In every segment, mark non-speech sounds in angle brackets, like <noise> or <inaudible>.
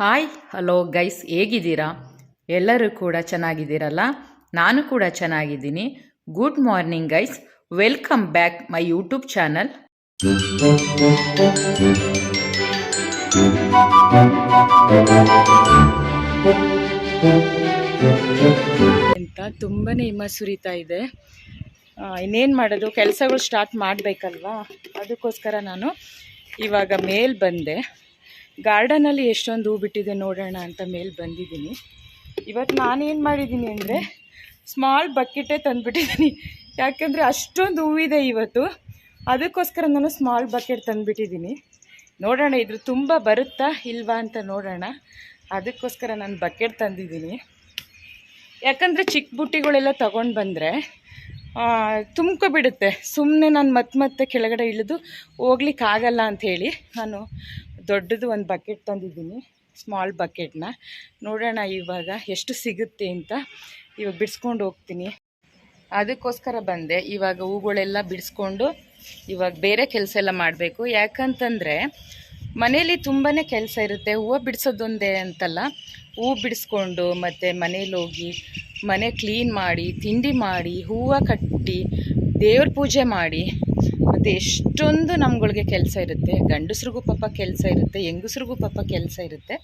Hi, hello guys, ಹೇಗಿದ್ದೀರಾ? ಎಲ್ಲರೂ ಕೂಡ ಚೆನ್ನಾಗಿದ್ದೀರಲ್ಲ? ನಾನು ಕೂಡ ಚೆನ್ನಾಗಿದ್ದೀನಿ. Good morning guys, welcome back my YouTube channel. ಅಂತ ತುಂಬಾ ಹಿಮ ಸುರಿತಾ ಇದೆ. ಇನ್ನೇನು ಮಾಡೋದು? ಕೆಲಸಗಳು ಸ್ಟಾರ್ಟ್ ಮಾಡಬೇಕಲ್ವಾ? ಅದಕ್ಕೋಸ್ಕರ ನಾನು ಇವಾಗ ಮೇಲ್ ಬಂದೆ. ಗಾರ್ಡನಲ್ಲಿ ಎಷ್ಟೊಂದು ಹೂ ಬಿಟ್ಟಿದೆ ನೋಡೋಣ ಅಂತ ಮೇಲೆ ಬಂದಿದ್ದೀನಿ. ಇವತ್ತು ನಾನೇನು ಮಾಡಿದ್ದೀನಿ ಅಂದರೆ ಸ್ಮಾಲ್ ಬಕೆಟೇ ತಂದುಬಿಟ್ಟಿದ್ದೀನಿ. ಯಾಕೆಂದರೆ ಅಷ್ಟೊಂದು ಹೂವಿದೆ ಇವತ್ತು. ಅದಕ್ಕೋಸ್ಕರ ನಾನು ಸ್ಮಾಲ್ ಬಕೆಟ್ ತಂದುಬಿಟ್ಟಿದ್ದೀನಿ. ನೋಡೋಣ, ಇದ್ರ ತುಂಬ ಬರುತ್ತಾ ಇಲ್ವಾ ಅಂತ ನೋಡೋಣ. ಅದಕ್ಕೋಸ್ಕರ ನಾನು ಬಕೆಟ್ ತಂದಿದ್ದೀನಿ. ಯಾಕಂದರೆ ಚಿಕ್ಕ ಬುಟ್ಟಿಗಳೆಲ್ಲ ತಗೊಂಡು ಬಂದರೆ ತುಂಬ್ಕೊಬಿಡುತ್ತೆ ಸುಮ್ಮನೆ ನಾನು ಮತ್ತೆ ಮತ್ತೆ ಕೆಳಗಡೆ ಇಳಿದು ಹೋಗ್ಲಿಕ್ಕೆ ಆಗಲ್ಲ ಅಂಥೇಳಿ ನಾನು ದೊಡ್ಡದು ಒಂದು ಬಕೆಟ್ ತಂದಿದ್ದೀನಿ ಸ್ಮಾಲ್ ಬಕೆಟ್ನ. ನೋಡೋಣ ಇವಾಗ ಎಷ್ಟು ಸಿಗುತ್ತೆ ಅಂತ ಇವಾಗ ಬಿಡಿಸ್ಕೊಂಡು ಹೋಗ್ತೀನಿ. ಅದಕ್ಕೋಸ್ಕರ ಬಂದೆ. ಇವಾಗ ಹೂಗಳೆಲ್ಲ ಬಿಡಿಸ್ಕೊಂಡು ಇವಾಗ ಬೇರೆ ಕೆಲಸ ಎಲ್ಲ ಮಾಡಬೇಕು. ಯಾಕಂತಂದರೆ ಮನೇಲಿ ತುಂಬಾ ಕೆಲಸ ಇರುತ್ತೆ. ಹೂವು ಬಿಡಿಸೋದೊಂದೇ ಅಂತಲ್ಲ. ಹೂವು ಬಿಡಿಸ್ಕೊಂಡು ಮತ್ತು ಮನೇಲಿ ಹೋಗಿ ಮನೆ ಕ್ಲೀನ್ ಮಾಡಿ, ತಿಂಡಿ ಮಾಡಿ, ಹೂವು ಕಟ್ಟಿ, ದೇವ್ರ ಪೂಜೆ ಮಾಡಿ ಮತ್ತು ಎಷ್ಟೊಂದು ನಮ್ಗಳಿಗೆ ಕೆಲಸ ಇರುತ್ತೆ. ಗಂಡಸ್ರಿಗೂ ಪಾಪ ಕೆಲಸ ಇರುತ್ತೆ, ಹೆಂಗಸ್ರಿಗೂ ಪಾಪ ಕೆಲಸ ಇರುತ್ತೆ.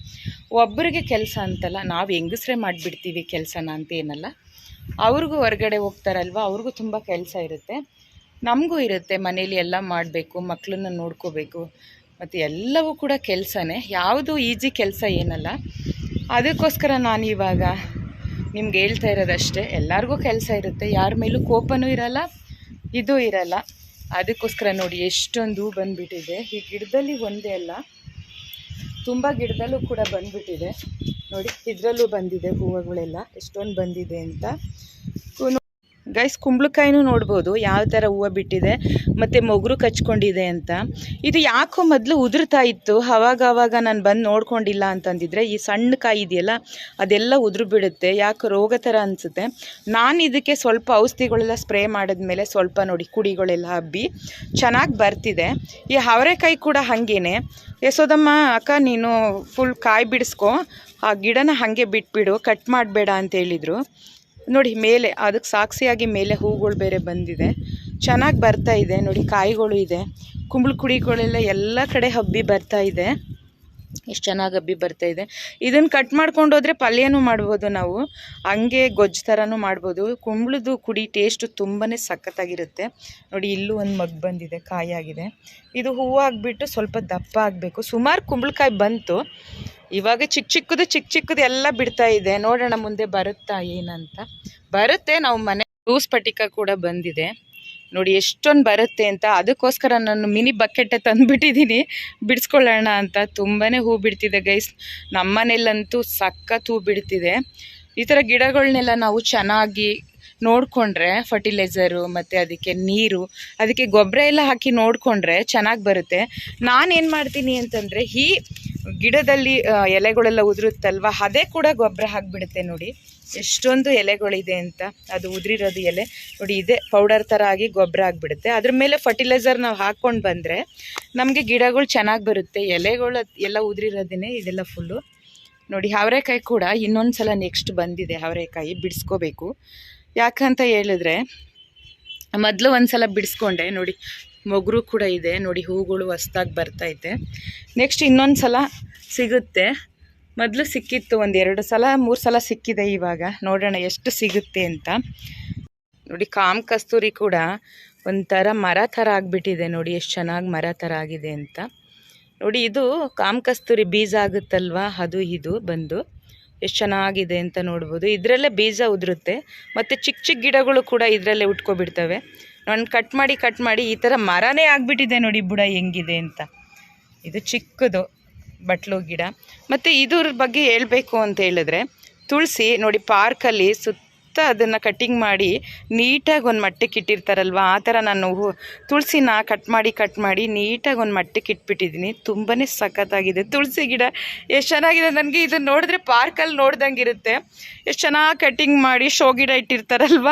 ಒಬ್ಬರಿಗೆ ಕೆಲಸ ಅಂತಲ್ಲ, ನಾವು ಹೆಂಗಸ್ರೇ ಮಾಡಿಬಿಡ್ತೀವಿ ಕೆಲಸನ ಅಂತ ಏನಲ್ಲ. ಅವ್ರಿಗೂ ಹೊರಗಡೆ ಹೋಗ್ತಾರಲ್ವ, ಅವ್ರಿಗೂ ತುಂಬ ಕೆಲಸ ಇರುತ್ತೆ. ನಮಗೂ ಇರುತ್ತೆ, ಮನೇಲಿ ಎಲ್ಲ ಮಾಡಬೇಕು ಮಕ್ಕಳನ್ನ ನೋಡ್ಕೋಬೇಕು. ಮತ್ತು ಎಲ್ಲವೂ ಕೂಡ ಕೆಲಸನೇ, ಯಾವುದು ಈಸಿ ಕೆಲಸ ಏನಲ್ಲ. ಅದಕ್ಕೋಸ್ಕರ ನಾನು ಇವಾಗ ನಿಮ್ಗೆ ಹೇಳ್ತಾ ಇರೋದಷ್ಟೇ, ಎಲ್ಲರಿಗೂ ಕೆಲಸ ಇರುತ್ತೆ. ಯಾರ ಮೇಲೂ ಕೋಪನೂ ಇರಲ್ಲ, ಇದು ಇರಲ್ಲ. ಅದಕ್ಕೋಸ್ಕರ ನೋಡಿ, ಎಷ್ಟೊಂದು ಬಂದುಬಿಟ್ಟಿದೆ. ಈ ಗಿಡದಲ್ಲಿ ಒಂದೇ ಅಲ್ಲ, ತುಂಬ ಗಿಡದಲ್ಲೂ ಕೂಡ ಬಂದುಬಿಟ್ಟಿದೆ. ನೋಡಿ, ಇದರಲ್ಲೂ ಬಂದಿದೆ ಹೂವುಗಳೆಲ್ಲ. ಎಷ್ಟೊಂದು ಬಂದಿದೆ ಅಂತ. ಗೈಸ್ ಕುಂಬಳಕಾಯಿನೂ ನೋಡ್ಬೋದು, ಯಾವ ಥರ ಹೂವು ಬಿಟ್ಟಿದೆ, ಮತ್ತು ಮೊಗರು ಕಚ್ಕೊಂಡಿದೆ ಅಂತ. ಇದು ಯಾಕೋ ಮೊದಲು ಉದುರ್ತಾ ಇತ್ತು ಅವಾಗ ಅವಾಗ ನಾನು ಬಂದು ನೋಡ್ಕೊಂಡಿಲ್ಲ ಅಂತಂದಿದ್ರೆ, ಈ ಸಣ್ಣ ಕಾಯಿ ಇದೆಯಲ್ಲ, ಅದೆಲ್ಲ ಉದುರು ಬಿಡುತ್ತೆ ಯಾಕೆ ರೋಗ ಥರ ಅನಿಸುತ್ತೆ. ನಾನು ಇದಕ್ಕೆ ಸ್ವಲ್ಪ ಔಷಧಿಗಳೆಲ್ಲ ಸ್ಪ್ರೇ ಮಾಡಿದ್ಮೇಲೆ ಸ್ವಲ್ಪ ನೋಡಿ, ಕುಡಿಗಳೆಲ್ಲ ಹಬ್ಬಿ, ಚೆನ್ನಾಗಿ ಬರ್ತಿದೆ. ಈ ಅವರೆಕಾಯಿ ಕೂಡ ಹಾಗೇನೆ. ಯಶೋದಮ್ಮ, ಅಕ್ಕ, ನೀನು ಫುಲ್ ಕಾಯಿ ಬಿಡಿಸ್ಕೊ, ಆ ಗಿಡನ ಹಾಗೆ ಬಿಟ್ಬಿಡು ಕಟ್ ಮಾಡಬೇಡ ಅಂತ ಹೇಳಿದರು. ನೋಡಿ, ಮೇಲೆ, ಅದಕ್ಕೆ ಸಾಕ್ಷಿಯಾಗಿ ಮೇಲೆ ಹೂಗಳು ಬೇರೆ ಬಂದಿದೆ. ಚೆನ್ನಾಗಿ ಬರ್ತಾ ಇದೆ. ನೋಡಿ, ಕಾಯಿಗಳು ಇದೆ. ಕುಂಬಳ ಕುಡಿಗಳೆಲ್ಲ ಎಲ್ಲ ಕಡೆ ಹಬ್ಬಿ ಬರ್ತಾ ಇದೆ. ಎಷ್ಟು ಚೆನ್ನಾಗಿ ಹಬ್ಬಿ ಬರ್ತಾ ಇದೆ. ಇದನ್ನು ಕಟ್ ಮಾಡ್ಕೊಂಡು ಹೋದರೆ ಪಲ್ಯನೂ ಮಾಡ್ಬೋದು ನಾವು. ಹಂಗೆ ಗೊಜ್ಜು ಥರನೂ ಮಾಡ್ಬೋದು. ಕುಂಬಳದು ಕುಡಿ ಟೇಸ್ಟು ತುಂಬಾ ಸಖತ್ತಾಗಿರುತ್ತೆ. ನೋಡಿ, ಇಲ್ಲೂ ಒಂದು ಮಗ್ ಬಂದಿದೆ, ಕಾಯಾಗಿದೆ. ಇದು ಹೂವು ಆಗಿಬಿಟ್ಟು ಸ್ವಲ್ಪ ದಪ್ಪ ಆಗಬೇಕು. ಸುಮಾರು ಕುಂಬಳಕಾಯಿ ಬಂತು. ಇವಾಗ ಚಿಕ್ಕ ಚಿಕ್ಕದು ಚಿಕ್ಕ ಚಿಕ್ಕದು ಎಲ್ಲ ಬಿಡ್ತಾ ಇದೆ. ನೋಡೋಣ ಮುಂದೆ ಬರುತ್ತಾ ಏನಂತ. ಬರುತ್ತೆ, ನಾವು ಮನೆ ಲೂಸ್ ಪಟಿಕ ಕೂಡ ಬಂದಿದೆ. ನೋಡಿ, ಎಷ್ಟೊಂದು ಬರುತ್ತೆ ಅಂತ. ಅದಕ್ಕೋಸ್ಕರ ನಾನು ಮಿನಿ ಬಕೆಟೆ ತಂದುಬಿಟ್ಟಿದ್ದೀನಿ ಬಿಡಿಸ್ಕೊಳ್ಳೋಣ ಅಂತ. ತುಂಬಾ ಹೂ ಬಿಡ್ತಿದೆ, ಗೈಸ್. ನಮ್ಮನೇಲಂತೂ ಸಖತ್ ಹೂ ಬಿಡ್ತಿದೆ. ಈ ಥರ ಗಿಡಗಳನ್ನೆಲ್ಲ ನಾವು ಚೆನ್ನಾಗಿ ನೋಡಿಕೊಂಡ್ರೆ ಫರ್ಟಿಲೈಸರು ಮತ್ತು ಅದಕ್ಕೆ ನೀರು, ಅದಕ್ಕೆ ಗೊಬ್ಬರ ಎಲ್ಲ ಹಾಕಿ ನೋಡಿಕೊಂಡ್ರೆ ಚೆನ್ನಾಗಿ ಬರುತ್ತೆ. ನಾನೇನು ಮಾಡ್ತೀನಿ ಅಂತಂದರೆ, ಈ ಗಿಡದಲ್ಲಿ ಎಲೆಗಳೆಲ್ಲ ಉದುರುತ್ತಲ್ವ, ಅದೇ ಕೂಡ ಗೊಬ್ಬರ ಹಾಕಿಬಿಡುತ್ತೆ ನೋಡಿ. ಎಷ್ಟೊಂದು ಎಲೆಗಳಿದೆ ಅಂತ. ಅದು ಉದುರಿರೋದು ಎಲೆ. ನೋಡಿ, ಇದೆ ಪೌಡರ್ ಥರ ಆಗಿ ಗೊಬ್ಬರ ಆಗಿಬಿಡುತ್ತೆ. ಅದ್ರ ಮೇಲೆ ಫರ್ಟಿಲೈಸರ್ ನಾವು ಹಾಕ್ಕೊಂಡು ಬಂದರೆ, ನಮಗೆ ಗಿಡಗಳು ಚೆನ್ನಾಗಿ ಬರುತ್ತೆ. ಎಲೆಗಳು ಎಲ್ಲ ಉದುರಿರೋದೇ ಇದೆಲ್ಲ ಫುಲ್ಲು ನೋಡಿ, ಅವರೆಕಾಯಿ ಕೂಡ ಇನ್ನೊಂದು ಸಲ ನೆಕ್ಸ್ಟ್ ಬಂದಿದೆ ಅವರೆಕಾಯಿ, ಬಿಡಿಸ್ಕೋಬೇಕು. ಯಾಕಂತ ಹೇಳಿದ್ರೆ, ಮೊದಲು ಒಂದು ಸಲ ಬಿಡಿಸ್ಕೊಂಡೆ, ನೋಡಿ, ಮೊಗರು ಕೂಡ ಇದೆ, ನೋಡಿ, ಹೂಗಳು ಹೊಸ್ದಾಗಿ ಬರ್ತೈತೆ ನೆಕ್ಸ್ಟ್ ಇನ್ನೊಂದು ಸಲ ಸಿಗುತ್ತೆ. ಮೊದಲು ಸಿಕ್ಕಿತ್ತು ಒಂದು ಎರಡು ಸಲ, ಮೂರು ಸಲ ಸಿಕ್ಕಿದೆ ಇವಾಗ. ನೋಡೋಣ ಎಷ್ಟು ಸಿಗುತ್ತೆ ಅಂತ. ನೋಡಿ, ಕಾಮ್ ಕಸ್ತೂರಿ ಕೂಡ ಒಂಥರ ಮರ ಥರ ಆಗಿಬಿಟ್ಟಿದೆ. ನೋಡಿ, ಎಷ್ಟು ಚೆನ್ನಾಗಿ ಮರ ಥರ ಆಗಿದೆ ಅಂತ. ನೋಡಿ, ಇದು ಕಾಮ್ ಕಸ್ತೂರಿ ಬೀಜ ಆಗುತ್ತಲ್ವ? ಅದು, ಇದು ಬಂದು. ಎಷ್ಟು ಚೆನ್ನಾಗಿದೆ ಅಂತ ನೋಡ್ಬೋದು. ಇದರಲ್ಲೇ ಬೀಜ ಉದುರುತ್ತೆ. ಮತ್ತು ಚಿಕ್ಕ ಚಿಕ್ಕ ಗಿಡಗಳು ಕೂಡ ಇದರಲ್ಲೇ ಉಟ್ಕೊಬಿಡ್ತವೆ. ನಾನು ಕಟ್ ಮಾಡಿ ಕಟ್ ಮಾಡಿ ಈ ಥರ ಮರನೇ ಆಗಿಬಿಟ್ಟಿದೆ ನೋಡಿ ಬುಡ ಹೆಂಗಿದೆ ಅಂತ. ಇದು ಚಿಕ್ಕದು ಬಟ್ಲು ಗಿಡ. ಮತ್ತು ಇದ್ರ ಬಗ್ಗೆ ಹೇಳಬೇಕು ಅಂತ ಹೇಳಿದ್ರೆ ತುಳಸಿ ನೋಡಿ ಪಾರ್ಕಲ್ಲಿ ಸುತ್ತ ಅದನ್ನು ಕಟ್ಟಿಂಗ್ ಮಾಡಿ ನೀಟಾಗಿ ಒಂದು ಮಟ್ಟಕ್ಕೆ ಇಟ್ಟಿರ್ತಾರಲ್ವ? ಆ ಥರ ನಾನು ತುಳಸಿನ ಕಟ್ ಮಾಡಿ ಕಟ್ ಮಾಡಿ ನೀಟಾಗಿ ಒಂದು ಮಟ್ಟಕ್ಕೆ ಇಟ್ಬಿಟ್ಟಿದ್ದೀನಿ ತುಂಬಾ ಸಖತ್ತಾಗಿದೆ. ತುಳಸಿ ಗಿಡ ಎಷ್ಟು ಚೆನ್ನಾಗಿದೆ ನನಗೆ. ಇದನ್ನು ನೋಡಿದ್ರೆ ಪಾರ್ಕಲ್ಲಿ ನೋಡ್ದಂಗೆ ಇರುತ್ತೆ ಎಷ್ಟು ಚೆನ್ನಾಗಿ ಕಟ್ಟಿಂಗ್ ಮಾಡಿ ಶೋ ಗಿಡ ಇಟ್ಟಿರ್ತಾರಲ್ವ?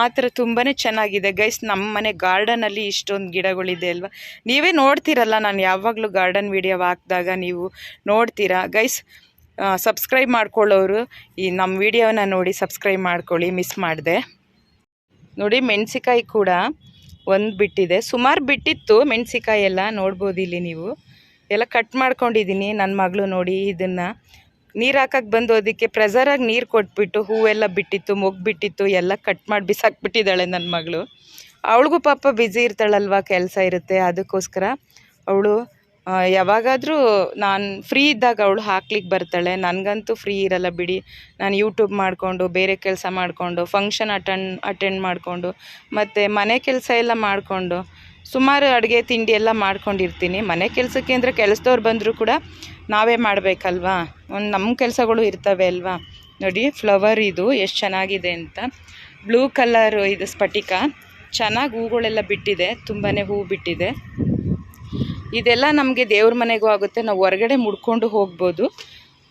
ಆ ಥರ ತುಂಬಾ ಚೆನ್ನಾಗಿದೆ. ಗೈಸ್ ನಮ್ಮ ಮನೆ ಗಾರ್ಡನಲ್ಲಿ ಇಷ್ಟೊಂದು ಗಿಡಗಳಿದೆ ಅಲ್ವಾ? ನೀವೇ ನೋಡ್ತೀರಲ್ಲ, ನಾನು ಯಾವಾಗಲೂ ಗಾರ್ಡನ್ ವಿಡಿಯೋ ಹಾಕಿದಾಗ ನೀವು ನೋಡ್ತೀರಾ? ಗೈಸ್ ಸಬ್ಸ್ಕ್ರೈಬ್ ಮಾಡ್ಕೊಳ್ಳೋರು ಈ ನಮ್ಮ ವಿಡಿಯೋನ ನೋಡಿ ಸಬ್ಸ್ಕ್ರೈಬ್ ಮಾಡ್ಕೊಳ್ಳಿ, ಮಿಸ್ ಮಾಡಿದೆ. ನೋಡಿ ಮೆಣಸಿಕಾಯಿ ಕೂಡ ಒಂದು ಬಿಟ್ಟಿದೆ. ಸುಮಾರು ಬಿಟ್ಟಿತ್ತು ಮೆಣಸಿಕಾಯಿ ಎಲ್ಲ, ನೋಡ್ಬೋದು ಇಲ್ಲಿ ನೀವು. ಎಲ್ಲ ಕಟ್ ಮಾಡ್ಕೊಂಡಿದ್ದೀನಿ ನನ್ನ ಮಗಳು ನೋಡಿ ಇದನ್ನು. ನೀರು ಹಾಕಕ್ಕೆ ಬಂದು ಅದಕ್ಕೆ ಪ್ರೆಸರಾಗಿ ನೀರು ಕೊಟ್ಬಿಟ್ಟು ಹೂವೆಲ್ಲ ಬಿಟ್ಟಿತ್ತು, ಮೊಗ್ಗು ಬಿಟ್ಟಿತ್ತು, ಎಲ್ಲ ಕಟ್ ಮಾಡಿ ಬಿಸಾಕ್ಬಿಟ್ಟಿದ್ದಾಳೆ ನನ್ನ ಮಗಳು. ಅವಳಿಗೂ ಪಾಪ ಬ್ಯುಸಿ ಇರ್ತಾಳಲ್ವ ಕೆಲಸ ಇರುತ್ತೆ, ಅದಕ್ಕೋಸ್ಕರ ಅವಳು ಯಾವಾಗಾದರೂ ನಾನು ಫ್ರೀ ಇದ್ದಾಗ ಅವಳು ಹಾಕ್ಲಿಕ್ಕೆ ಬರ್ತಾಳೆ. ನನಗಂತೂ ಫ್ರೀ ಇರಲ್ಲ ಬಿಡಿ. ನಾನು ಯೂಟ್ಯೂಬ್ ಮಾಡಿಕೊಂಡು, ಬೇರೆ ಕೆಲಸ ಮಾಡಿಕೊಂಡು ಫಂಕ್ಷನ್ ಅಟೆಂಡ್ ಅಟೆಂಡ್ ಮಾಡಿಕೊಂಡು, ಮತ್ತು ಮನೆ ಕೆಲಸ ಎಲ್ಲ ಮಾಡಿಕೊಂಡು, ಸುಮಾರು ಅಡುಗೆ ತಿಂಡಿ ಎಲ್ಲ ಮಾಡ್ಕೊಂಡಿರ್ತೀನಿ. ಮನೆ ಕೆಲಸಕ್ಕೆ ಅಂದರೆ ಕೆಲಸದವ್ರು ಬಂದರೂ ಕೂಡ ನಾವೇ ಮಾಡಬೇಕಲ್ವಾ? ಒಂದು ನಮ್ಮ ಕೆಲಸಗಳು ಇರ್ತವೆ ಅಲ್ವಾ? ನೋಡಿ ಫ್ಲವರ್ ಇದು ಎಷ್ಟು ಚೆನ್ನಾಗಿದೆ ಅಂತ. ಬ್ಲೂ ಕಲರ್ ಇದು ಸ್ಫಟಿಕ. ಚೆನ್ನಾಗಿ ಹೂಗಳೆಲ್ಲ ಬಿಟ್ಟಿದೆ. ತುಂಬಾ ಹೂ ಬಿಟ್ಟಿದೆ. ಇದೆಲ್ಲ ನಮಗೆ ದೇವ್ರ ಮನೆಗೂ ಆಗುತ್ತೆ. ನಾವು ಹೊರಗಡೆ ಮುಡ್ಕೊಂಡು ಹೋಗ್ಬೋದು.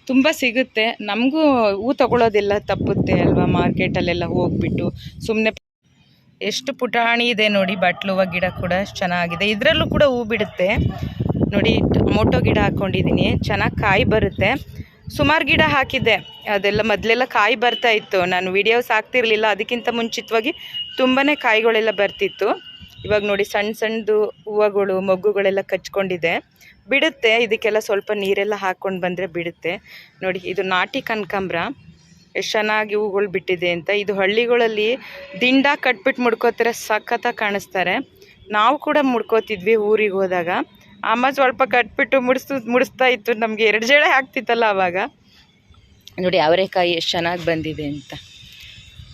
ತುಂಬ ಸಿಗುತ್ತೆ. ನಮಗೂ ಹೂ ತಗೊಳ್ಳೋದೆಲ್ಲ ತಪ್ಪುತ್ತೆ ಅಲ್ವಾ? ಮಾರ್ಕೆಟಲ್ಲೆಲ್ಲ ಹೋಗ್ಬಿಟ್ಟು ಸುಮ್ಮನೆ ಎಷ್ಟು ಪುಟಾಣಿ ಇದೆ ನೋಡಿ. ಬಟ್ಲು ಹೂವ, ಗಿಡ ಕೂಡ ಚೆನ್ನಾಗಿದೆ. ಇದರಲ್ಲೂ ಕೂಡ ಹೂ ಬಿಡುತ್ತೆ. ನೋಡಿ ಟೊಮೊಟೊ ಗಿಡ ಹಾಕ್ಕೊಂಡಿದ್ದೀನಿ ಚೆನ್ನಾಗಿ ಕಾಯಿ ಬರುತ್ತೆ. ಸುಮಾರು ಗಿಡ ಹಾಕಿದ್ದೆ. ಅದೆಲ್ಲ ಮೊದಲೆಲ್ಲ ಕಾಯಿ ಬರ್ತಾ ಇತ್ತು. ನಾನು ವಿಡಿಯೋಸ್ ಹಾಕ್ತಿರ್ಲಿಲ್ಲ. ಅದಕ್ಕಿಂತ ಮುಂಚಿತವಾಗಿ ತುಂಬಾ ಕಾಯಿಗಳೆಲ್ಲ ಬರ್ತಿತ್ತು. ಇವಾಗ ನೋಡಿ ಸಣ್ಣ ಸಣ್ಣದು ಹೂವುಗಳು, ಮೊಗ್ಗುಗಳೆಲ್ಲ ಕಚ್ಕೊಂಡಿದೆ. ಬಿಡುತ್ತೆ, ಇದಕ್ಕೆಲ್ಲ ಸ್ವಲ್ಪ ನೀರೆಲ್ಲ ಹಾಕ್ಕೊಂಡು ಬಂದರೆ ಬಿಡುತ್ತೆ. ನೋಡಿ, ಇದು ನಾಟಿ ಕನಕಾಂಬ್ರ. ಎಷ್ಟು ಚೆನ್ನಾಗಿ ಹೂಗಳು ಬಿಟ್ಟಿದೆ ಅಂತ. ಇದು ಹಳ್ಳಿಗಳಲ್ಲಿ ದಿಂಡ ಕಟ್ಬಿಟ್ಟು ಮುಡ್ಕೋತಾರೆ ಸಖತ್ತಾಗಿ ಕಾಣಿಸ್ತಾರೆ. ನಾವು ಕೂಡ ಮುಡ್ಕೋತಿದ್ವಿ ಊರಿಗೆ ಹೋದಾಗ. ಅಮ್ಮ ಸ್ವಲ್ಪ ಕಟ್ಬಿಟ್ಟು ಮುಡಿಸ್ ಮುಡಿಸ್ತಾ ಇತ್ತು. ನಮಗೆ ಎರಡು ಜಡೆ ಆಗ್ತಿತ್ತಲ್ಲ ಆವಾಗ ನೋಡಿ, ಅವರೆಕಾಯಿ ಎಷ್ಟು ಚೆನ್ನಾಗಿ ಬಂದಿದೆ ಅಂತ.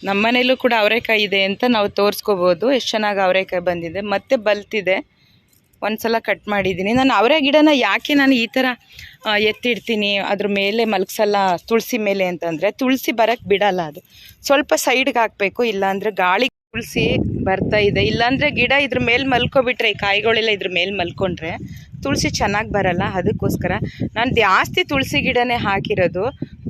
ನಮ್ಮ ಮನೇಲೂ ಕೂಡ ಅವರೆಕಾಯಿ ಇದೆ ಅಂತ ನಾವು ತೋರಿಸ್ಕೋಬೋದು. ಎಷ್ಟು ಚೆನ್ನಾಗಿ ಅವರೆಕಾಯಿ ಬಂದಿದೆ. ಮತ್ತೆ ಬಲ್ತಿದೆ. ಒಂದ್ಸಲ ಕಟ್ ಮಾಡಿದ್ದೀನಿ. ನಾನು ಅವರೆ ಗಿಡನ ಯಾಕೆ ನಾನು ಈ ಥರ ಎತ್ತಿಡ್ತೀನಿ? ಅದ್ರ ಮೇಲೆ ಮಲಗ್ಸಲ್ಲ, ತುಳಸಿ ಮೇಲೆ ಅಂತಂದರೆ ತುಳಸಿ ಬರೋಕ್ಕೆ ಬಿಡಲ್ಲ ಅದು. ಸ್ವಲ್ಪ ಸೈಡ್ಗೆ ಹಾಕಬೇಕು. ಇಲ್ಲಾಂದರೆ ಗಾಳಿ ತುಳಸಿ ಬರ್ತಾ ಇದೆ. ಇಲ್ಲಾಂದರೆ ಗಿಡ ಇದ್ರ ಮೇಲೆ ಮಲ್ಕೊಬಿಟ್ರೆ, ಈ ಕಾಯಿಗಳೆಲ್ಲ ಇದ್ರ ಮೇಲೆ ಮಲ್ಕೊಂಡ್ರೆ ತುಳಸಿ ಚೆನ್ನಾಗಿ ಬರಲ್ಲ, ಅದಕ್ಕೋಸ್ಕರ ನಾನು ಜಾಸ್ತಿ ತುಳಸಿ ಗಿಡನೇ ಹಾಕಿರೋದು.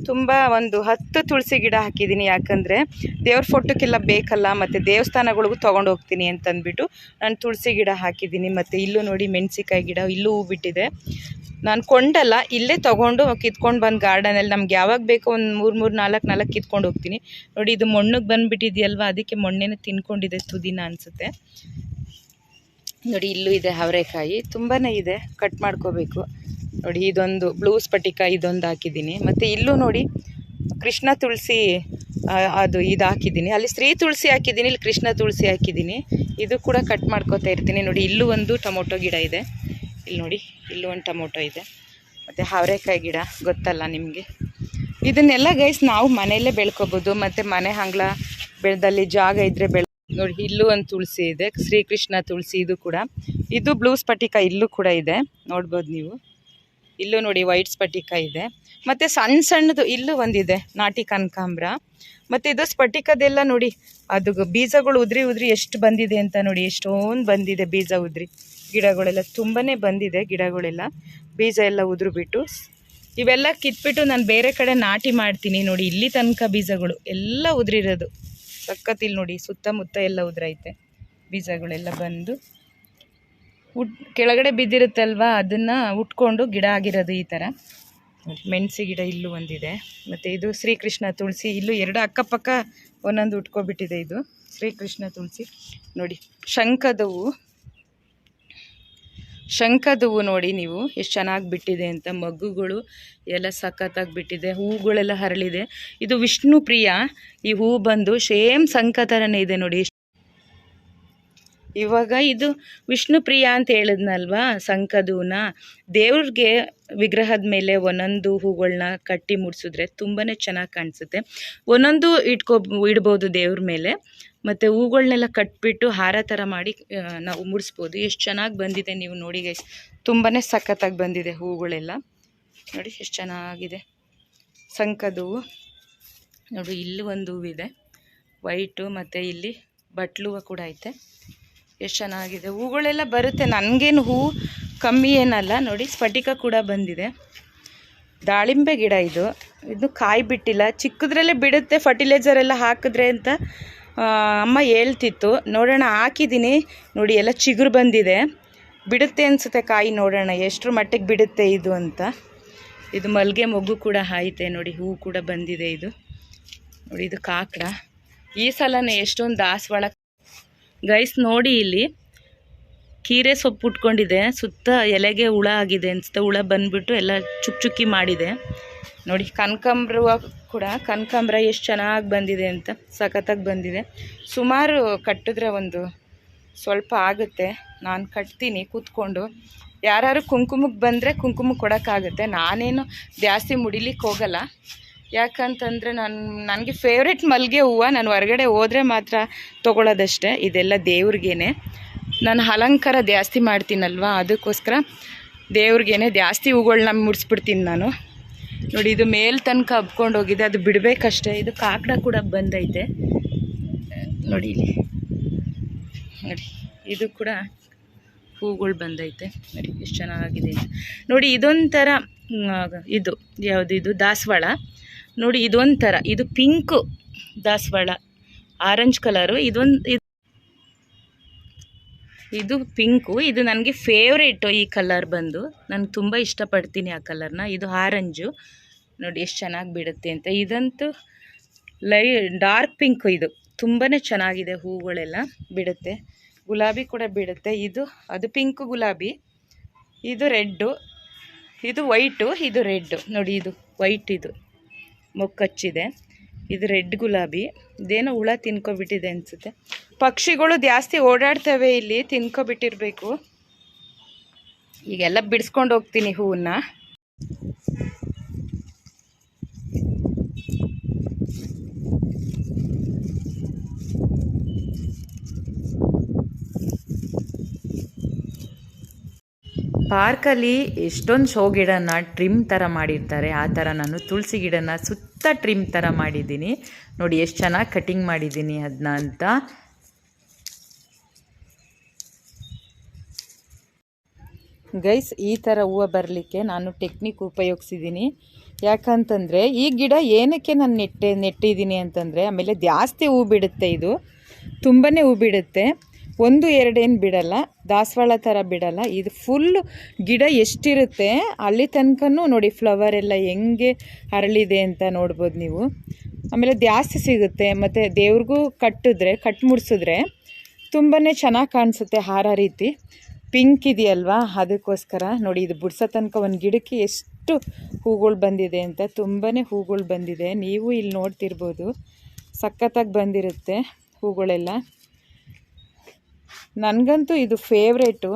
ತುಂಬ ಒಂದು ಹತ್ತು ತುಳಸಿ ಗಿಡ ಹಾಕಿದ್ದೀನಿ ಯಾಕಂದರೆ ದೇವ್ರ ಫೋಟೋಕ್ಕೆಲ್ಲ ಬೇಕಲ್ಲ, ಮತ್ತು ದೇವಸ್ಥಾನಗಳಿಗೂ ತೊಗೊಂಡು ಹೋಗ್ತೀನಿ ಅಂತಂದ್ಬಿಟ್ಟು ನಾನು ತುಳಸಿ ಗಿಡ ಹಾಕಿದ್ದೀನಿ ಮತ್ತು ಇಲ್ಲೂ ನೋಡಿ ಮೆಣಸಿಕಾಯಿ ಗಿಡ, ಇಲ್ಲೂ ಹೂ ಬಿಟ್ಟಿದೆ ನಾನು ಕೊಂಡಲ್ಲ, ಇಲ್ಲೇ ತೊಗೊಂಡು ಕಿತ್ಕೊಂಡು ಬಂದು ಗಾರ್ಡನಲ್ಲಿ. ನಮ್ಗೆ ಯಾವಾಗ ಬೇಕೋ ಒಂದು ಮೂರು ಮೂರು, ನಾಲ್ಕು ನಾಲ್ಕು ಕಿತ್ಕೊಂಡು ಹೋಗ್ತೀನಿ. ನೋಡಿ, ಇದು ಮಣ್ಣಿಗೆ ಬಂದುಬಿಟ್ಟಿದೆಯಲ್ವ, ಅದಕ್ಕೆ ಮೊಣ್ಣೆನೇ ತಿನ್ಕೊಂಡಿದೆ ತುದಿನ ಅನಿಸುತ್ತೆ. ನೋಡಿ, ಇಲ್ಲೂ ಇದೆ ಅವರೆಕಾಯಿ. ತುಂಬಾ ಇದೆ. ಕಟ್ ಮಾಡ್ಕೋಬೇಕು. ನೋಡಿ, ಇದೊಂದು ಬ್ಲೂ ಸ್ಫಟಿಕ ಇದೊಂದು ಹಾಕಿದ್ದೀನಿ. ಮತ್ತು ಇಲ್ಲೂ ನೋಡಿ, ಕೃಷ್ಣ ತುಳಸಿ ಅದು ಇದು ಹಾಕಿದ್ದೀನಿ. ಅಲ್ಲಿ ಸ್ತ್ರೀ ತುಳಸಿ ಹಾಕಿದ್ದೀನಿ, ಇಲ್ಲಿ ಕೃಷ್ಣ ತುಳಸಿ ಹಾಕಿದ್ದೀನಿ. ಇದು ಕೂಡ ಕಟ್ ಮಾಡ್ಕೋತಾ ಇರ್ತೀನಿ. ನೋಡಿ, ಇಲ್ಲೂ ಒಂದು ಟೊಮೊಟೊ ಗಿಡ ಇದೆ. ಇಲ್ಲಿ ನೋಡಿ, ಇಲ್ಲೂ ಒಂದು ಟೊಮೊಟೊ ಇದೆ. ಮತ್ತು ಅವರೆಕಾಯಿ ಗಿಡ, ಗೊತ್ತಲ್ಲ ನಿಮಗೆ? ಇದನ್ನೆಲ್ಲ ಗೈಸ್ ನಾವು ಮನೆಯಲ್ಲೇ ಬೆಳ್ಕೋಬೋದು. ಮತ್ತು ಮನೆ ಹಂಗ್ಲ ಬೆಳೆದಲ್ಲಿ ಜಾಗ ಇದ್ದರೆ ಬೆಳೆ ನೋಡಿ, ಇಲ್ಲೂ ಒಂದು ತುಳಸಿ ಇದೆ. ಶ್ರೀಕೃಷ್ಣ ತುಳಸಿ ಇದು ಕೂಡ. ಇದು ಬ್ಲೂ ಸ್ಫಟಿಕ ಇಲ್ಲೂ ಕೂಡ ಇದೆ. ನೋಡ್ಬೋದು ನೀವು. ಇಲ್ಲೂ ನೋಡಿ ವೈಟ್ ಸ್ಫಟಿಕ ಇದೆ. ಮತ್ತು ಸಣ್ಣ ಸಣ್ಣದು ಇಲ್ಲೂ ಒಂದಿದೆ, ನಾಟಿ ಕನಕಾಂಬ್ರ. ಮತ್ತು ಇದು ಸ್ಫಟಿಕದೆಲ್ಲ ನೋಡಿ, ಅದು ಬೀಜಗಳು ಉದ್ರಿ ಉದ್ರಿ ಎಷ್ಟು ಬಂದಿದೆ ಅಂತ ನೋಡಿ, ಎಷ್ಟೊಂದು ಬಂದಿದೆ ಬೀಜ ಉದ್ರಿ. ಗಿಡಗಳೆಲ್ಲ ತುಂಬಾ ಬಂದಿದೆ ಗಿಡಗಳೆಲ್ಲ. ಬೀಜ ಎಲ್ಲ ಉದುರು ಬಿಟ್ಟು ಇವೆಲ್ಲ ಕಿತ್ಬಿಟ್ಟು ನಾನು ಬೇರೆ ಕಡೆ ನಾಟಿ ಮಾಡ್ತೀನಿ ನೋಡಿ, ಇಲ್ಲಿ ತನಕ ಬೀಜಗಳು ಎಲ್ಲ ಉದುರಿರೋದು. ಸಖತ್ತಿಲ್ಲಿ ನೋಡಿ ಸುತ್ತಮುತ್ತ ಎಲ್ಲ ಉದುರೈತೆ. ಬೀಜಗಳೆಲ್ಲ ಬಂದು ಉಟ್ ಕೆಳಗಡೆ ಬಿದ್ದಿರುತ್ತಲ್ವಾ, ಅದನ್ನು ಉಟ್ಕೊಂಡು ಗಿಡ ಆಗಿರೋದು ಈ ಥರ ಮೆಣಸಿ ಗಿಡ ಇಲ್ಲೂ ಒಂದಿದೆ. ಮತ್ತು ಇದು ಶ್ರೀಕೃಷ್ಣ ತುಳಸಿ, ಇಲ್ಲೂ ಎರಡು ಅಕ್ಕಪಕ್ಕ ಒಂದೊಂದು ಉಟ್ಕೊಬಿಟ್ಟಿದೆ ಇದು. ಶ್ರೀಕೃಷ್ಣ ತುಳಸಿ. ನೋಡಿ ಶಂಖದ ಹೂವು ನೋಡಿ ನೀವು, ಎಷ್ಟು ಚೆನ್ನಾಗಿ ಬಿಟ್ಟಿದೆ ಅಂತ. ಮಗ್ಗುಗಳು ಎಲ್ಲ ಸಖತ್ತಾಗಿ ಬಿಟ್ಟಿದೆ ಹೂಗಳೆಲ್ಲ ಹರಳಿದೆ. ಇದು ವಿಷ್ಣು ಪ್ರಿಯ ಈ ಹೂವು ಬಂದು ಸೇಮ್ ಶಂಕ ಥರನೇ ಇದೆ ನೋಡಿ. ಇವಾಗ ಇದು ವಿಷ್ಣು ಪ್ರಿಯ ಅಂತ ಹೇಳಿದ್ನಲ್ವಾ, ಸಂಕದೂನ? ದೇವ್ರಿಗೆ ವಿಗ್ರಹದ ಮೇಲೆ ಒಂದೊಂದು ಹೂಗಳನ್ನ ಕಟ್ಟಿ ಮುಡಿಸಿದ್ರೆ ತುಂಬಾ ಚೆನ್ನಾಗಿ ಕಾಣಿಸುತ್ತೆ. ಒಂದೊಂದು ಇಟ್ಕೊ, ಇಡ್ಬೋದು ದೇವ್ರ ಮೇಲೆ, ಮತ್ತು ಹೂಗಳನ್ನೆಲ್ಲ ಕಟ್ಬಿಟ್ಟು ಹಾರ ಥರ ಮಾಡಿ ನಾವು ಮುಡಿಸ್ಬೋದು. ಎಷ್ಟು ಚೆನ್ನಾಗಿ ಬಂದಿದೆ ನೀವು ನೋಡಿ ಗೈಸ್ ತುಂಬಾ ಸಖತ್ತಾಗಿ ಬಂದಿದೆ ಹೂಗಳೆಲ್ಲ. ನೋಡಿ ಎಷ್ಟು ಚೆನ್ನಾಗಿದೆ. ಸಂಕದ. ಹೂವು ನೋಡಿ, ಇಲ್ಲಿ ಒಂದು ಹೂವಿದೆ. ವೈಟು, ಮತ್ತು ಇಲ್ಲಿ ಬಟ್ಲು ಹೂವು ಕೂಡ ಐತೆ. ಎಷ್ಟು ಚೆನ್ನಾಗಿದೆ. ಹೂಗಳೆಲ್ಲ ಬರುತ್ತೆ. ನನಗೇನು ಹೂ ಕಮ್ಮಿ ಏನಲ್ಲ. ನೋಡಿ, ಸ್ಫಟಿಕ ಕೂಡ ಬಂದಿದೆ. ದಾಳಿಂಬೆ ಗಿಡ ಇದು. ಇದು ಕಾಯಿ ಬಿಟ್ಟಿಲ್ಲ. ಚಿಕ್ಕದ್ರಲ್ಲೇ ಬಿಡುತ್ತೆ. ಫರ್ಟಿಲೈಸರ್ ಎಲ್ಲ ಹಾಕಿದ್ರೆ ಅಂತ ಅಮ್ಮ ಹೇಳ್ತಿತ್ತು. ನೋಡೋಣ, ಹಾಕಿದ್ದೀನಿ. ನೋಡಿ, ಎಲ್ಲ ಚಿಗುರು ಬಂದಿದೆ. ಬಿಡುತ್ತೆ ಅನಿಸುತ್ತೆ ಕಾಯಿ ನೋಡೋಣ. ಎಷ್ಟರ ಮಟ್ಟಿಗೆ ಬಿಡುತ್ತೆ ಇದು ಅಂತ. ಇದು ಮಲ್ಲಿಗೆ ಮೊಗ್ಗು ಕೂಡ ಹಾಯಿತೆ. ನೋಡಿ ಹೂವು ಕೂಡ ಬಂದಿದೆ ಇದು. ನೋಡಿ, ಇದು ಕಾಕಡ. ಈ ಸಲನೇ ಎಷ್ಟೊಂದು ದಾಸವಾಳ ಗೈಸ್ ನೋಡಿ ಇಲ್ಲಿ. ಕೀರೆ ಸೊಪ್ಪು ಉಟ್ಕೊಂಡಿದೆ ಸುತ್ತ ಎಲೆಗೆ ಹುಳ ಆಗಿದೆ ಅನಿಸುತ್ತೆ. ಹುಳ ಬಂದ್ಬಿಟ್ಟು ಎಲ್ಲ ಚುಕ್ ಚುಕ್ಕಿ ಮಾಡಿದೆ. ನೋಡಿ, ಕನಕಾಂಬ್ರ ಕೂಡ, ಕನಕಾಂಬ್ರ ಎಷ್ಟು ಚೆನ್ನಾಗಿ ಬಂದಿದೆ ಅಂತ ಸಖತ್ತಾಗಿ ಬಂದಿದೆ. ಸುಮಾರು ಕಟ್ಟಿದ್ರೆ ಒಂದು ಸ್ವಲ್ಪ ಆಗುತ್ತೆ. ನಾನು ಕಟ್ತೀನಿ ಕೂತ್ಕೊಂಡು. ಯಾರು ಕುಂಕುಮಕ್ಕೆ ಬಂದರೆ ಕುಂಕುಮ ಕೊಡೋಕ್ಕಾಗುತ್ತೆ. ನಾನೇನು ಜಾಸ್ತಿ ಮುಡಿಲಿಕ್ಕೆ ಹೋಗಲ್ಲ. ಯಾಕಂತಂದರೆ ನಾನು, ನನಗೆ ಫೇವ್ರೆಟ್ ಮಲ್ಲಿಗೆ ಹೂವು ನಾನು ಹೊರಗಡೆ ಹೋದರೆ ಮಾತ್ರ ತೊಗೊಳೋದಷ್ಟೇ, ಇದೆಲ್ಲ ದೇವ್ರಿಗೇನೆ. ನಾನು ಅಲಂಕಾರ ಜಾಸ್ತಿ ಮಾಡ್ತೀನಲ್ವ, ಅದಕ್ಕೋಸ್ಕರ ದೇವ್ರಿಗೇನೆ ಜಾಸ್ತಿ ಹೂಗಳನ್ನ ಮುಡಿಸ್ಬಿಡ್ತೀನಿ ನಾನು. ನೋಡಿ, ಇದು ಮೇಲ್ ತನಕ ಹಬ್ಕೊಂಡು ಹೋಗಿದೆ, ಅದು ಬಿಡಬೇಕಷ್ಟೇ, ಇದು ಕಾಕಡ ಕೂಡ ಬಂದೈತೆ. ನೋಡಿ ಇಲ್ಲಿ. ನೋಡಿ, ಇದು ಕೂಡ ಹೂಗಳು ಬಂದೈತೆ. ನೋಡಿ, ಎಷ್ಟು ಚೆನ್ನಾಗಿದೆ ನೋಡಿ, ಇದೊಂಥರ ಇದು, ಯಾವುದು ಇದು, ದಾಸವಾಳ. ನೋಡಿ, ಇದೊಂಥರ. ಇದು ಪಿಂಕು ದಾಸವಾಳ. ಆರೆಂಜ್ ಕಲರು ಇದೊಂದು, ಇದು ಪಿಂಕು ಇದು ನನಗೆ ಫೇವ್ರೇಟು ಈ ಕಲರ್ ಬಂದು. ನಾನು ತುಂಬ ಇಷ್ಟಪಡ್ತೀನಿ ಆ ಕಲರ್ನ ಇದು ಆರೆಂಜು ನೋಡಿ, ಎಷ್ಟು ಚೆನ್ನಾಗಿ ಬಿಡುತ್ತೆ ಅಂತ. ಇದಂತೂ ಲೈ ಡಾರ್ಕ್ ಪಿಂಕು ಇದು. ತುಂಬಾ ಚೆನ್ನಾಗಿದೆ ಹೂಗಳೆಲ್ಲ ಬಿಡುತ್ತೆ. ಗುಲಾಬಿ ಕೂಡ ಬಿಡುತ್ತೆ. ಇದು, ಅದು ಪಿಂಕು ಗುಲಾಬಿ. ಇದು ರೆಡ್ಡು. ಇದು ವೈಟು ಇದು ರೆಡ್ಡು. ನೋಡಿ, ಇದು ವೈಟ್ ಇದು. ಮೊಕ್ಕಚ್ಚಿದೆ. ಇದು ರೆಡ್ ಗುಲಾಬಿ. ಇದೇನೋ ಹುಳ ತಿನ್ಕೊಬಿಟ್ಟಿದೆ ಅನಿಸುತ್ತೆ. ಪಕ್ಷಿಗಳು ಜಾಸ್ತಿ ಓಡಾಡ್ತವೆ ಇಲ್ಲಿ, ತಿನ್ಕೊಬಿಟ್ಟಿರಬೇಕು. ಈಗೆಲ್ಲ ಬಿಡಿಸ್ಕೊಂಡು ಹೋಗ್ತೀನಿ ಹೂವನ್ನ. ಪಾರ್ಕಲ್ಲಿ ಎಷ್ಟೊಂದು ಶೋ ಗಿಡನ ಟ್ರಿಮ್ ಥರ ಮಾಡಿರ್ತಾರೆ. ಆ ಥರ ನಾನು ತುಳಸಿ ಗಿಡನ ಸುತ್ತ ಟ್ರಿಮ್ ಥರ ಮಾಡಿದ್ದೀನಿ. ನೋಡಿ ಎಷ್ಟು ಚೆನ್ನಾಗಿ ಕಟಿಂಗ್ ಮಾಡಿದ್ದೀನಿ ಅದನ್ನ ಅಂತ. ಗೈಸ್ ಈ ಥರ ಹೂವು ಬರಲಿಕ್ಕೆ ನಾನು ಟೆಕ್ನಿಕ್ ಉಪಯೋಗಿಸಿದ್ದೀನಿ. ಯಾಕಂತಂದರೆ ಈ ಗಿಡ ಏನಕ್ಕೆ ನಾನು ನೆಟ್ಟೆ ನೆಟ್ಟಿದ್ದೀನಿ ಅಂತಂದರೆ ಆಮೇಲೆ ಜಾಸ್ತಿ ಹೂ ಬಿಡುತ್ತೆ ಇದು. ತುಂಬಾ ಹೂ ಬಿಡುತ್ತೆ. ಒಂದು ಎರಡೇನು ಬಿಡಲ್ಲ, ದಾಸವಾಳ ಥರ ಬಿಡಲ್ಲ. ಇದು ಫುಲ್ಲು ಗಿಡ ಎಷ್ಟಿರುತ್ತೆ, ಅಲ್ಲಿ ತನಕನೂ ನೋಡಿ ಫ್ಲವರ್ ಎಲ್ಲ ಹೆಂಗೆ ಅರಳಿದೆ ಅಂತ ನೋಡ್ಬೋದು ನೀವು. ಆಮೇಲೆ ಜಾಸ್ತಿ ಸಿಗುತ್ತೆ, ಮತ್ತು ದೇವ್ರಿಗೂ ಕಟ್ಟಿದ್ರೆ, ಕಟ್ ಮುಡಿಸಿದ್ರೆ ತುಂಬಾ ಚೆನ್ನಾಗಿ ಕಾಣಿಸುತ್ತೆ ಹಾರ ರೀತಿ. ಪಿಂಕ್ ಇದೆಯಲ್ವಾ? ಅದಕ್ಕೋಸ್ಕರ ನೋಡಿ, ಇದು ಬಿಡ್ಸೋ ತನಕ ಒಂದು ಗಿಡಕ್ಕೆ ಎಷ್ಟು ಹೂಗಳು ಬಂದಿದೆ ಅಂತ ತುಂಬಾ ಹೂಗಳು ಬಂದಿದೆ. ನೀವು ಇಲ್ಲಿ ನೋಡ್ತಿರ್ಬೋದು, ಸಖತ್ತಾಗಿ ಬಂದಿರುತ್ತೆ ಹೂಗಳೆಲ್ಲ. ನನಗಂತೂ ಇದು ಫೇವ್ರೇಟು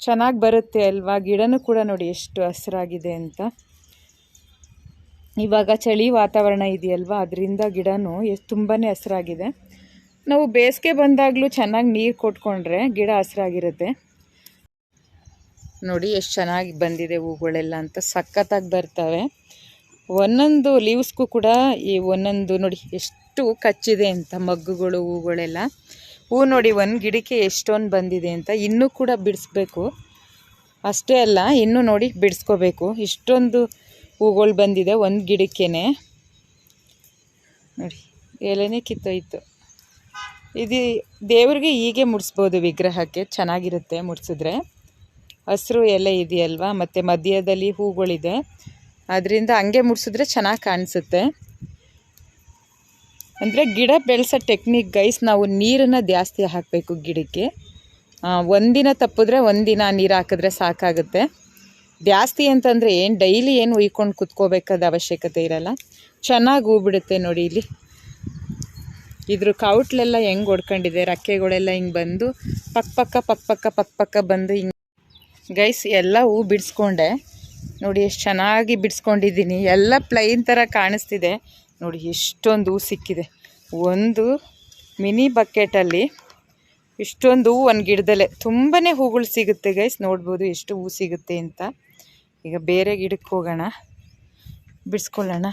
ಚೆನ್ನಾಗಿ ಬರುತ್ತೆ ಅಲ್ವಾ? ಗಿಡನೂ ಕೂಡ ನೋಡಿ ಎಷ್ಟು ಹಸಿರಾಗಿದೆ ಅಂತ. ಇವಾಗ ಚಳಿ ವಾತಾವರಣ ಇದೆಯಲ್ವಾ? ಅದರಿಂದ ಗಿಡನೂ ಎಷ್ಟು ತುಂಬಾ ಹಸಿರಾಗಿದೆ. ನಾವು ಬೇಸಿಗೆ ಬಂದಾಗಲೂ ಚೆನ್ನಾಗಿ ನೀರು ಕೊಟ್ಕೊಂಡ್ರೆ ಗಿಡ ಹಸಿರಾಗಿರುತ್ತೆ. ನೋಡಿ ಎಷ್ಟು ಚೆನ್ನಾಗಿ ಬಂದಿದೆ ಹೂಗಳೆಲ್ಲ ಅಂತ ಸಖತ್ತಾಗಿ ಬರ್ತವೆ. ಒಂದೊಂದು ಲೀವ್ಸ್ಗೂ ಕೂಡ ಈ ಒಂದೊಂದು ನೋಡಿ ಎಷ್ಟು ಕಚ್ಚಿದೆ ಅಂತ ಮಗ್ಗುಗಳು, ಹೂಗಳೆಲ್ಲ. ಹೂ ನೋಡಿ ಒಂದು ಗಿಡಕ್ಕೆ ಎಷ್ಟೊಂದು ಬಂದಿದೆ ಅಂತ ಇನ್ನೂ ಕೂಡ ಬಿಡಿಸ್ಬೇಕು. ಅಷ್ಟೇ ಅಲ್ಲ, ಇನ್ನೂ ನೋಡಿ ಬಿಡಿಸ್ಕೋಬೇಕು. ಇಷ್ಟೊಂದು ಹೂಗಳು ಬಂದಿದೆ ಒಂದು ಗಿಡಕ್ಕೇ ನೋಡಿ, ಎಲೆನೇ ಕಿತ್ತೋಯ್ತು. ಇದು ದೇವ್ರಿಗೆ ಹೀಗೆ ಮುಡಿಸ್ಬೋದು ವಿಗ್ರಹಕ್ಕೆ, ಚೆನ್ನಾಗಿರುತ್ತೆ ಮುಡಿಸಿದ್ರೆ. ಹಸಿರು ಎಲೆ ಇದೆಯಲ್ವಾ? ಮತ್ತು ಮಧ್ಯದಲ್ಲಿ ಹೂಗಳಿದೆ. ಅದರಿಂದ ಹಂಗೆ ಮುಡಿಸಿದ್ರೆ ಚೆನ್ನಾಗಿ ಕಾಣಿಸುತ್ತೆ. ಅಂದರೆ ಗಿಡ ಬೆಳೆಸೋ ಟೆಕ್ನಿಕ್ ಗೈಸ್ ನಾವು ನೀರನ್ನು ಜಾಸ್ತಿ ಹಾಕಬೇಕು ಗಿಡಕ್ಕೆ. ಒಂದಿನ ತಪ್ಪಿದ್ರೆ ಒಂದಿನ ನೀರು ಹಾಕಿದ್ರೆ ಸಾಕಾಗುತ್ತೆ. ಜಾಸ್ತಿ ಅಂತಂದರೆ ಏನು ಡೈಲಿ ಏನು ಉಯ್ಕೊಂಡು ಕುತ್ಕೋಬೇಕಾದ ಅವಶ್ಯಕತೆ ಇರಲ್ಲ. ಚೆನ್ನಾಗಿ ಹೂ ಬಿಡುತ್ತೆ ನೋಡಿ ಇಲ್ಲಿ. ಇದ್ರ ಕೌಟ್ಲೆಲ್ಲ ಹೆಂಗೆ ಹೊಡ್ಕೊಂಡಿದೆ ರಕ್ಕೆಗಳೆಲ್ಲ ಹಿಂಗೆ ಬಂದು ಪಕ್ಕ ಪಕ್ಕ ಪಕ್ಕ ಪಕ್ಕ ಪಕ್ಕ ಪಕ್ಕ ಬಂದು ಹಿಂಗೆ. ಗೈಸ್ ಎಲ್ಲ ಹೂ ಬಿಡಿಸ್ಕೊಂಡೆ. ನೋಡಿ ಎಷ್ಟು ಚೆನ್ನಾಗಿ ಬಿಡಿಸ್ಕೊಂಡಿದ್ದೀನಿ. ಎಲ್ಲ ಪ್ಲೈನ್ ಥರ ಕಾಣಿಸ್ತಿದೆ. ನೋಡಿ, ಎಷ್ಟೊಂದು ಹೂ ಸಿಕ್ಕಿದೆ. ಒಂದು ಮಿನಿ ಬಕೆಟಲ್ಲಿ ಇಷ್ಟೊಂದು ಹೂ ಒಂದು ಗಿಡದಲ್ಲೇ. ತುಂಬಾ ಹೂಗಳು ಸಿಗುತ್ತೆ ಗೈಸ್ ನೋಡ್ಬೋದು ಎಷ್ಟು ಹೂ ಸಿಗುತ್ತೆ ಅಂತ. ಈಗ ಬೇರೆ ಗಿಡಕ್ಕೆ ಹೋಗೋಣ. ಬಿಡಿಸ್ಕೊಳ್ಳೋಣ.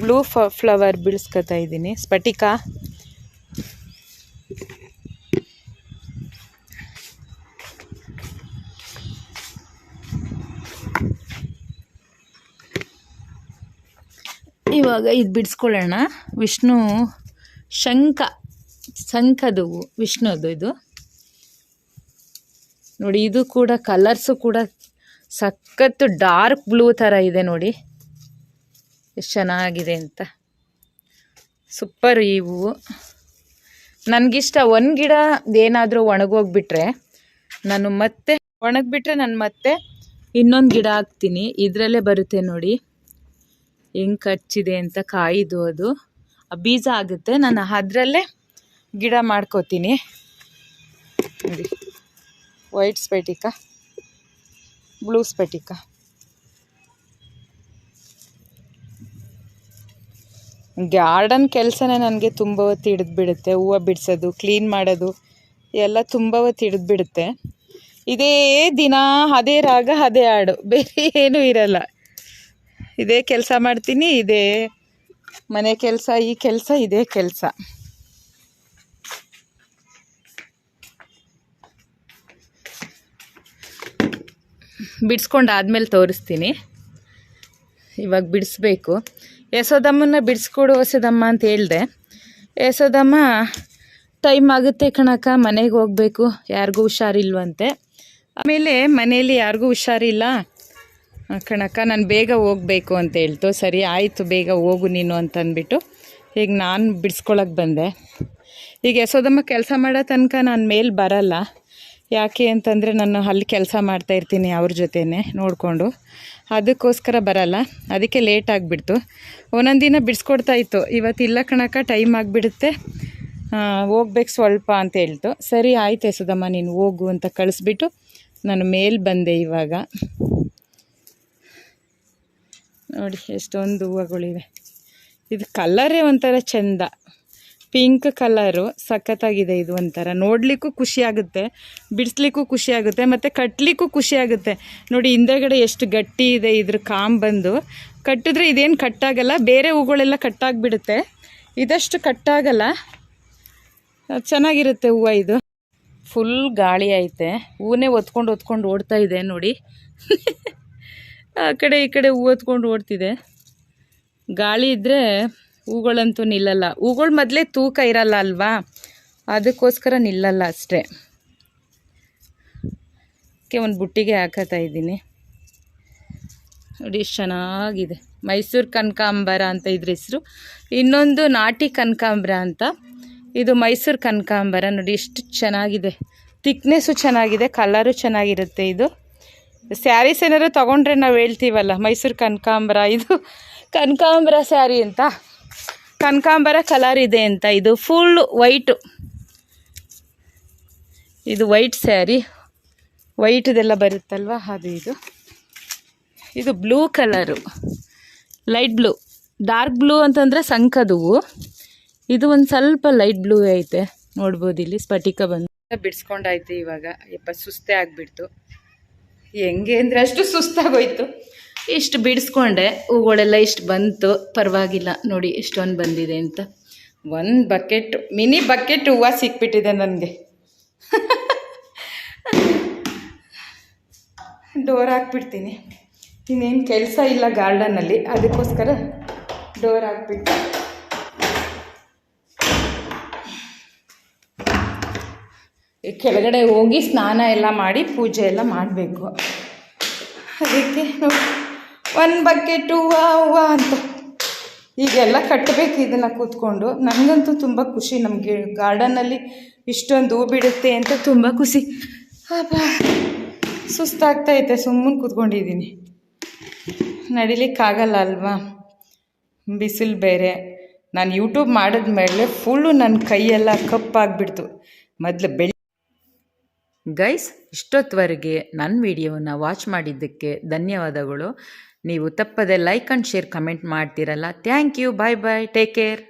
ಬ್ಲೂ ಫ್ಲವರ್ ಬಿಡಿಸ್ಕೊತಾ ಇದ್ದೀನಿ. ಸ್ಫಟಿಕ? ಇವಾಗ ಇದು ಬಿಡಿಸ್ಕೊಳ್ಳೋಣ. ವಿಷ್ಣು ಶಂಖ, ಶಂಖದು, ವಿಷ್ಣುದು ಇದು. ನೋಡಿ, ಇದು ಕೂಡ ಕಲರ್ಸು ಕೂಡ ಸಖತ್ತು ಡಾರ್ಕ್ ಬ್ಲೂ ಥರ ಇದೆ ನೋಡಿ. ಎಷ್ಟು ಚೆನ್ನಾಗಿದೆ ಅಂತ. ಸೂಪರ್ ಈ ಹೂವು. ನನಗಿಷ್ಟ ಒಂದು ಗಿಡ ಏನಾದರೂ ಒಣಗೋಗ್ಬಿಟ್ರೆ ನಾನು ಮತ್ತೆ ಒಣಗಿಬಿಟ್ರೆ ನಾನು ಮತ್ತೆ ಇನ್ನೊಂದು ಗಿಡ ಹಾಕ್ತೀನಿ. ಇದರಲ್ಲೇ ಬರುತ್ತೆ ನೋಡಿ. ಹೆಂಗೆ ಕಚ್ಚಿದೆ ಅಂತ ಕಾಯಿದು ಅದು. ಬೀಜ ಆಗುತ್ತೆ. ನಾನು ಅದರಲ್ಲೇ ಗಿಡ ಮಾಡ್ಕೋತೀನಿ. ನೋಡಿ. ವೈಟ್ ಸ್ಪೆಟಿಕ ಬ್ಲೂ ಸ್ಪೆಟಿಕ. ಗಾರ್ಡನ್ ಕೆಲಸನೇ ನನಗೆ ತುಂಬ ಹೊತ್ತು ಹಿಡಿದ್ಬಿಡುತ್ತೆ ಹೂವು ಬಿಡಿಸೋದು ಕ್ಲೀನ್ ಮಾಡೋದು, ಎಲ್ಲ ತುಂಬ ಹೊತ್ತು ಹಿಡಿದ್ಬಿಡುತ್ತೆ ಇದೇ ದಿನ, ಅದೇ ರಾಗ, ಅದೇ ಹಾಡು. ಬೇರೆ ಏನೂ ಇರಲ್ಲ. ಇದೇ ಕೆಲಸ ಮಾಡ್ತೀನಿ, ಇದೇ ಮನೆ ಕೆಲಸ, ಈ ಕೆಲಸ, ಇದೇ ಕೆಲಸ. ಬಿಡಿಸ್ಕೊಂಡು ಆದಮೇಲೆ ತೋರಿಸ್ತೀನಿ. ಇವಾಗ ಬಿಡಿಸ್ಬೇಕು. ಯಶೋದಮ್ಮನ ಬಿಡಿಸ್ಕೊಡು ಹೊಸದಮ್ಮ ಅಂತ ಹೇಳಿದೆ. ಯಶೋದಮ್ಮ ಟೈಮ್ ಆಗುತ್ತೆ ಕಣಕ್ಕ, ಮನೆಗೆ ಹೋಗಬೇಕು, ಯಾರಿಗೂ ಹುಷಾರಿಲ್ವಂತೆ. ಆಮೇಲೆ ಮನೆಯಲ್ಲಿ ಯಾರಿಗೂ ಹುಷಾರಿಲ್ಲ. ಕಣಕ್ಕ, ನಾನು ಬೇಗ ಹೋಗಬೇಕು ಅಂತ ಹೇಳ್ತು. ಸರಿ, ಆಯಿತು, ಬೇಗ ಹೋಗು ನೀನು ಅಂತಂದ್ಬಿಟ್ಟು ಈಗ ನಾನು ಬಿಡಿಸ್ಕೊಳಕ್ಕೆ ಬಂದೆ. ಈಗ ಯಶೋದಮ್ಮ ಕೆಲಸ ಮಾಡೋ ತನಕ ನಾನು ಮೇಲೆ ಬರಲ್ಲ. ಯಾಕೆ ಅಂತಂದರೆ ನಾನು ಅಲ್ಲಿ ಕೆಲಸ ಮಾಡ್ತಾ ಇರ್ತೀನಿ ಅವ್ರ ಜೊತೆನೇ ನೋಡಿಕೊಂಡು. ಅದಕ್ಕೋಸ್ಕರ ಬರಲ್ಲ. ಅದಕ್ಕೆ ಲೇಟ್ ಆಗಿಬಿಡ್ತು. ಒಂದೊಂದು ದಿನ ಬಿಡಿಸ್ಕೊಡ್ತಾ ಇತ್ತು. ಇವತ್ತು ಇಲ್ಲ ಕಣಕ್ಕ ಟೈಮ್ ಆಗಿಬಿಡುತ್ತೆ. ಹೋಗ್ಬೇಕು ಸ್ವಲ್ಪ ಅಂತ ಹೇಳ್ತು. ಸರಿ, ಆಯ್ತು ಯಶೋದಮ್ಮ, ನೀನು ಹೋಗು ಅಂತ ಕಳಿಸ್ಬಿಟ್ಟು ನಾನು ಮೇಲೆ ಬಂದೆ ಇವಾಗ. ನೋಡಿ, ಎಷ್ಟೊಂದು ಹೂವುಗಳಿವೆ. ಇದು ಕಲರೇ ಒಂಥರ ಚೆಂದ. ಪಿಂಕ್ ಕಲರು ಸಖತ್ತಾಗಿದೆ ಇದು ಒಂಥರ. ನೋಡಲಿಕ್ಕೂ ಖುಷಿಯಾಗುತ್ತೆ ಬಿಡಿಸ್ಲಿಕ್ಕೂ ಖುಷಿಯಾಗುತ್ತೆ ಮತ್ತು ಕಟ್ಟಲಿಕ್ಕೂ ಖುಷಿಯಾಗುತ್ತೆ ನೋಡಿ, ಹಿಂದೆಗಡೆ ಎಷ್ಟು ಗಟ್ಟಿ ಇದೆ ಇದ್ರ ಕಾಂಬ್ ಬಂದು. ಕಟ್ಟಿದ್ರೆ ಇದೇನು ಕಟ್ಟಾಗಲ್ಲ, ಬೇರೆ ಹೂಗಳೆಲ್ಲ ಕಟ್ಟಾಗಿಬಿಡುತ್ತೆ. ಇದಷ್ಟು ಕಟ್ಟಾಗಲ್ಲ. ಚೆನ್ನಾಗಿರುತ್ತೆ ಹೂವು ಇದು. ಫುಲ್ ಗಾಳಿ ಐತೆ. ಹೂವನ್ನೇ ಒತ್ಕೊಂಡು ಒತ್ಕೊಂಡು ಓಡ್ತಾ ಇದೆ, ನೋಡಿ. <laughs> ಆ ಕಡೆ ಈ ಕಡೆ ಹೂ ಹೊತ್ಕೊಂಡು ಓಡ್ತಿದೆ. ಗಾಳಿ ಇದ್ದರೆ ಹೂಗಳಂತೂ ನಿಲ್ಲಲ್ಲ. ಹೂಗಳು ಮೊದಲೇ ತೂಕ ಇರಲ್ಲ ಅಲ್ವಾ? ಅದಕ್ಕೋಸ್ಕರ ನಿಲ್ಲಲ್ಲ ಅಷ್ಟೇ. ಅದಕ್ಕೆ ಒಂದು ಬುಟ್ಟಿಗೆ ಹಾಕತಾ ಇದ್ದೀನಿ. ನೋಡಿ ಎಷ್ಟು ಚೆನ್ನಾಗಿದೆ. ಮೈಸೂರು ಕನಕಾಂಬರ ಅಂತ ಇದ್ರ ಹೆಸರು. ಇನ್ನೊಂದು ನಾಟಿ ಕನಕಾಂಬರ ಅಂತ. ಇದು ಮೈಸೂರು ಕನಕಾಂಬರ. ನೋಡಿ, ಎಷ್ಟು ಚೆನ್ನಾಗಿದೆ. ತಿಕ್ನೆಸ್ಸು ಚೆನ್ನಾಗಿದೆ ಕಲರು ಚೆನ್ನಾಗಿರುತ್ತೆ ಇದು. ಸ್ಯಾರೀಸ್ ಏನಾದ್ರು ತೊಗೊಂಡ್ರೆ ನಾವು ಹೇಳ್ತೀವಲ್ಲ, ಮೈಸೂರು ಕನಕಾಂಬರ, ಇದು ಕನಕಾಂಬರ ಸ್ಯಾರಿ ಅಂತ. ಕನಕಾಂಬರ ಕಲರ್ ಇದೆ ಅಂತ, ಇದು ಫುಲ್ ವೈಟು ಇದು ವೈಟ್ ಸ್ಯಾರಿ. ವೈಟ್ದೆಲ್ಲ ಬರುತ್ತಲ್ವ? ಅದು ಇದು. ಇದು blue colour light blue dark blue ಅಂತಂದರೆ ಸಂಕದುವು. ಇದು ಒಂದು ಸ್ವಲ್ಪ ಲೈಟ್ ಬ್ಲೂ ಐತೆ. ನೋಡ್ಬೋದು ಇಲ್ಲಿ ಸ್ಫಟಿಕ ಬಂದು ಬಿಡಿಸ್ಕೊಂಡಾಯ್ತು ಇವಾಗ. ಯಪ್ಪ, ಸುಸ್ತೆ ಆಗಿಬಿಡ್ತು. ಹೆಂಗೆ ಅಂದರೆ ಅಷ್ಟು ಸುಸ್ತಾಗೋಯ್ತು. ಇಷ್ಟು ಬಿಡಿಸ್ಕೊಂಡೆ ಹೂಗಳೆಲ್ಲ ಇಷ್ಟು ಬಂತು ಪರವಾಗಿಲ್ಲ ನೋಡಿ ಎಷ್ಟೊಂದು ಬಂದಿದೆ ಅಂತ. ಒಂದು ಬಕೆಟ್ ಮಿನಿ ಬಕೆಟ್ ಹೂವು ಸಿಕ್ಬಿಟ್ಟಿದೆ ನನಗೆ. ಡೋರ್ ಹಾಕ್ಬಿಡ್ತೀನಿ. ಇನ್ನೇನು ಕೆಲಸ ಇಲ್ಲ ಗಾರ್ಡನಲ್ಲಿ ಅದಕ್ಕೋಸ್ಕರ ಡೋರ್ ಹಾಕ್ಬಿಟ್ಟು ಕೆಳಗಡೆ ಹೋಗಿ ಸ್ನಾನ ಎಲ್ಲ ಮಾಡಿ ಪೂಜೆ ಎಲ್ಲ ಮಾಡಬೇಕು. ಅದಕ್ಕೆ ಒನ್ ಬಕೆಟ್ ಹೂವು ಹೂವು ಅಂತ. ಈಗೆಲ್ಲ ಕಟ್ಟಬೇಕು ಇದನ್ನು ಕೂತ್ಕೊಂಡು. ನನಗಂತೂ ತುಂಬ ಖುಷಿ ನಮಗೆ. ಗಾರ್ಡನಲ್ಲಿ ಇಷ್ಟೊಂದು ಹೂ ಬಿಡುತ್ತೆ ಅಂತ ತುಂಬ ಖುಷಿ. ಅಪ್ಪ ಸುಸ್ತಾಗ್ತೈತೆ ಸುಮ್ಮನೆ ಕೂತ್ಕೊಂಡಿದ್ದೀನಿ. ನಡಿಲಿಕ್ಕಾಗಲ್ಲ ಅಲ್ವಾ? ಬಿಸಿಲು ಬೇರೆ. ನಾನು ಯೂಟ್ಯೂಬ್ ಮಾಡಿದ್ಮೇಲೆ ಫುಲ್ಲು ನನ್ನ ಕೈಯೆಲ್ಲ ಕಪ್ಪಾಗಿಬಿಡ್ತು. ಮೊದಲು ಬೆಳಿ ಗೈಸ್, ಇಷ್ಟೊತ್ತವರೆಗೆ ನನ್ನ ವಿಡಿಯೋವನ್ನು ವಾಚ್ ಮಾಡಿದ್ದಕ್ಕೆ ಧನ್ಯವಾದಗಳು. ನೀವು ತಪ್ಪದೆ ಲೈಕ್ ಆ್ಯಂಡ್ ಶೇರ್ ಕಮೆಂಟ್ ಮಾಡ್ತೀರಲ್ಲ. Thank you bye bye take care